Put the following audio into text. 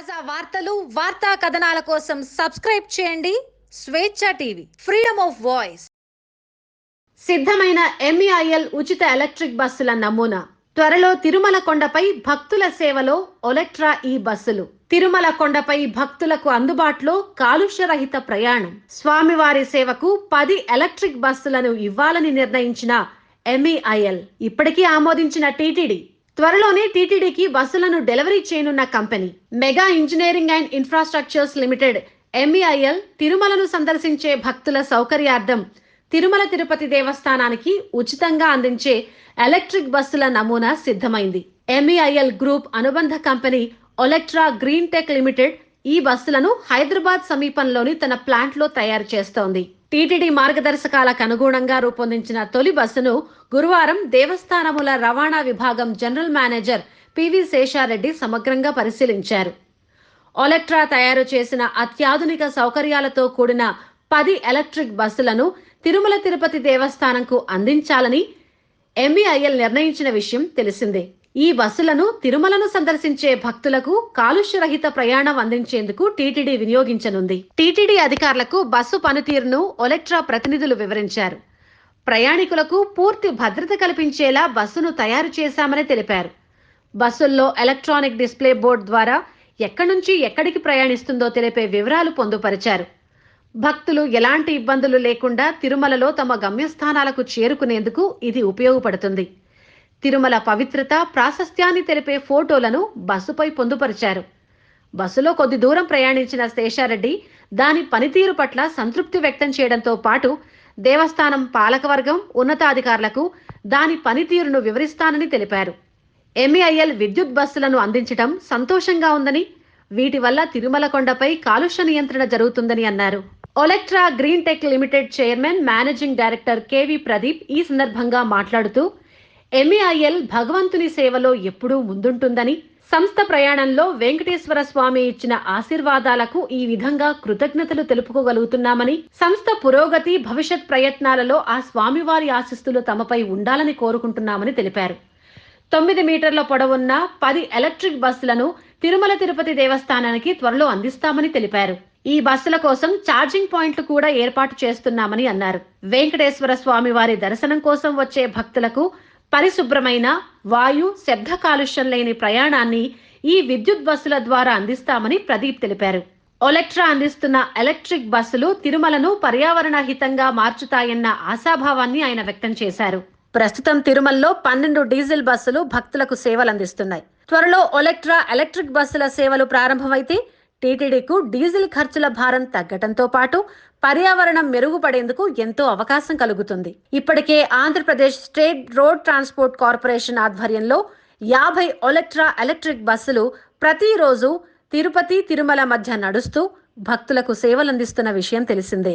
తాజా వార్తలు వార్తా కథనాల కోసం సబ్స్క్రైబ్ చేయండి. Swecha TV freedom of voice సిద్ధమైన ఎంఈఐఎల్ ఉచిత ఎలక్ట్రిక్ బస్సుల నమూనా. త్వరలో తిరుమల కొండపై భక్తుల సేవలో ఒలెక్ట్రా ఈ బస్సులు. తిరుమల కొండపై భక్తులకు అందుబాటులో కాలుష్యరహిత ప్రయాణం. స్వామివారి సేవకు పది ఎలక్ట్రిక్ బస్సులను ఇవ్వాలని నిర్ణయించిన ఎంఈఐఎల్ ఇప్పటికీ ఆమోదించిన టీటీడీ త్వరలోనే టీటీడీకి బస్సులను డెలివరీ చేయనున్న company Megha engineering and infrastructures limited MEIL తిరుమలను సందర్శించే భక్తుల సౌకర్యార్థం తిరుమల తిరుపతి దేవస్థానానికి ఉచితంగా అందించే ఎలక్ట్రిక్ బస్సుల నమూనా సిద్ధమైంది. ఎంఈఐఎల్ గ్రూప్ అనుబంధ company Olectra green tech limited ఈ బస్సులను హైదరాబాద్ సమీపంలోని తన ప్లాంట్లో తయారు చేస్తోంది. టీటీడీ మార్గదర్శకాలకు అనుగుణంగా రూపొందించిన తొలి బస్సును గురువారం దేవస్థానముల రవాణా విభాగం జనరల్ మేనేజర్ పివి శేషారెడ్డి సమగ్రంగా పరిశీలించారు. ఒలెక్ట్రా తయారు చేసిన అత్యాధునిక సౌకర్యాలతో కూడిన పది ఎలక్ట్రిక్ బస్సులను తిరుమల తిరుపతి దేవస్థానంకు అందించాలని ఎంఈఐఎల్ నిర్ణయించిన విషయం తెలిసిందే. ఈ బస్సులను తిరుమలను సందర్శించే భక్తులకు కాలుష్యరహిత ప్రయాణం అందించేందుకు టీటీడీ వినియోగించనుంది. టీటీడీ అధికారులకు బస్సు పనితీరును ఒలెక్ట్రా ప్రతినిధులు వివరించారు. ప్రయాణికులకు పూర్తి భద్రత కల్పించేలా బస్సును తయారు చేశామని తెలిపారు. బస్సుల్లో ఎలక్ట్రానిక్ డిస్ప్లే బోర్డు ద్వారా ఎక్కడి నుంచి ఎక్కడికి ప్రయాణిస్తుందో తెలిపే వివరాలు పొందుపరిచారు. భక్తులు ఎలాంటి ఇబ్బందులు లేకుండా తిరుమలలో తమ గమ్యస్థానాలకు చేరుకునేందుకు ఇది ఉపయోగపడుతుంది. తిరుమల పవిత్రత ప్రాశస్త్యాన్ని తెలిపే ఫోటోలను బస్సుపై పొందుపరిచారు. బస్సులో కొద్ది దూరం ప్రయాణించిన శేషారెడ్డి దాని పనితీరు పట్ల సంతృప్తి వ్యక్తం చేయడంతో పాటు దేవస్థానం పాలకవర్గం ఉన్నతాధికారులకు దాని పనితీరును వివరిస్తానని తెలిపారు. ఎంఐఎల్ విద్యుత్ బస్సులను అందించడం సంతోషంగా ఉందని వీటి వల్ల తిరుమల కొండపై కాలుష్య నియంత్రణ జరుగుతుందని అన్నారు. Olectra green tech limited chairman managing director K V Pradeep ఈ సందర్భంగా మాట్లాడుతూ ఎంఈఐఎల్ భగవంతుని సేవలో ఎప్పుడూ ముందుంటుందని సంస్థ ప్రయాణంలో వెంకటేశ్వర స్వామి ఇచ్చిన ఆశీర్వాదాలకు ఈ విధంగా కృతజ్ఞతలు తెలుపుకోగలుగుతున్నామని సంస్థ పురోగతి భవిష్యత్ ప్రయత్నాలలో ఆ స్వామివారి ఆశిస్తులు తమపై ఉండాలని కోరుకుంటున్నామని తెలిపారు. తొమ్మిది మీటర్ల పొడవున్న పది ఎలక్ట్రిక్ బస్సులను తిరుమల తిరుపతి దేవస్థానానికి త్వరలో అందిస్తామని తెలిపారు. ఈ బస్సుల కోసం ఛార్జింగ్ పాయింట్లు కూడా ఏర్పాటు చేస్తున్నామని అన్నారు. వెంకటేశ్వర స్వామి వారి దర్శనం కోసం వచ్చే భక్తులకు పరిశుభ్రమైన వాయు శబ్ద కాలుష్యం లేని ప్రయాణాన్ని ఈ విద్యుత్ బస్సుల ద్వారా అందిస్తామని ప్రదీప్ తెలిపారు. ఒలెక్ట్రా అందిస్తున్న ఎలక్ట్రిక్ బస్సులు తిరుమలను పర్యావరణ హితంగా మార్చుతాయన్న ఆశాభావాన్ని ఆయన వ్యక్తం చేశారు. ప్రస్తుతం తిరుమలలో పన్నెండు డీజిల్ బస్సులు భక్తులకు సేవలు అందిస్తున్నాయి త్వరలో ఒలెక్ట్రా ఎలక్ట్రిక్ బస్సుల సేవలు ప్రారంభమైతే టీటీడీకు డీజిల్ ఖర్చుల భారం తగ్గటంతో పాటు పర్యావరణం మెరుగుపడేందుకు ఎంతో అవకాశం కలుగుతుంది. ఇప్పటికే Andhra Pradesh state road transport corporation ఆధ్వర్యంలో యాభై ఒలెక్ట్రా ఎలక్ట్రిక్ బస్సులు ప్రతిరోజు తిరుపతి తిరుమల మధ్య నడుస్తూ భక్తులకు సేవలందిస్తున్న విషయం తెలిసిందే.